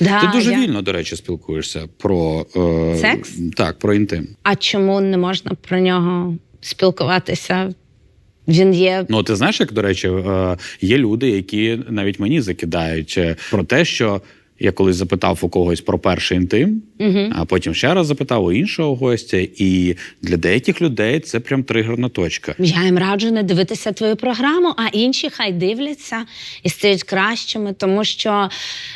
Да, Ти дуже я- вільно, до речі, спілкуєшся про е, Секс? Так, про інтим. А чому не можна про нього спілкуватися? Він є Ну, ти знаєш, як до речі, е, є люди, які навіть мені закидають е, про те, що я колись запитав у когось про перший інтим, а потім ще раз запитав у іншого гостя, і для деяких людей це прям тригерна точка. Я їм раджу не дивитися твою програму, а інші хай дивляться і стають кращими, тому що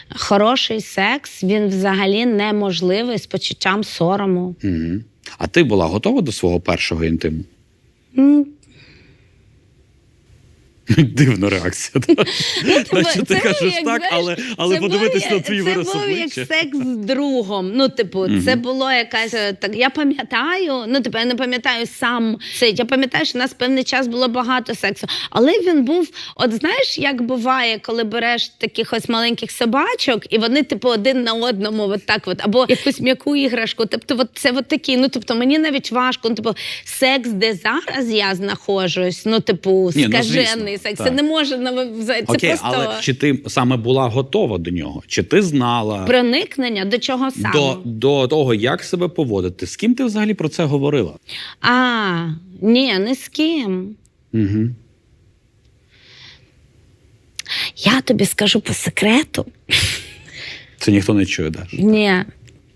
хороший секс він взагалі неможливий з почуттям сорому. Угу. А ти була готова до свого першого інтиму? Дивна реакція. да? Наче ти Це кажеш як, так, але, але подивитись на твій вираз Це був як секс з другом. Ну, типу, це було якась е, так. Я пам'ятаю, ну типу, я не пам'ятаю сам це. Я пам'ятаю, що у нас певний час було багато сексу. Але він був, от знаєш, як буває, коли береш таких ось маленьких собачок, і вони, типу, один на одному, от так, от, або якусь м'яку іграшку. Тобто, от це от такі. Ну, тобто, мені навіть важко. Ну, типу, секс, де зараз я знаходжусь, ну, типу, ну, скажений секс. так. Це не може навзаєм. Це Окей, просто але чи ти саме була готова до нього? Чи ти знала проникнення до чого саме? до, до того, як себе поводити? З ким ти взагалі про це говорила? А, ні, не з ким. Угу. Я тобі скажу по секрету. Це ніхто не чує Даш. Ні.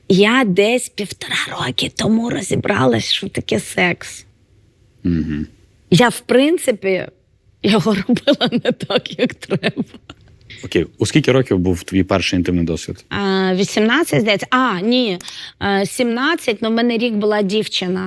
Я десь півтора роки тому розібралась, що таке секс. Угу. Я, в принципі, його робила не так, як треба. Окей, у скільки років був твій перший інтимний досвід? А, 18, здається. А, ні. е, 17, ну в мене рік була дівчина.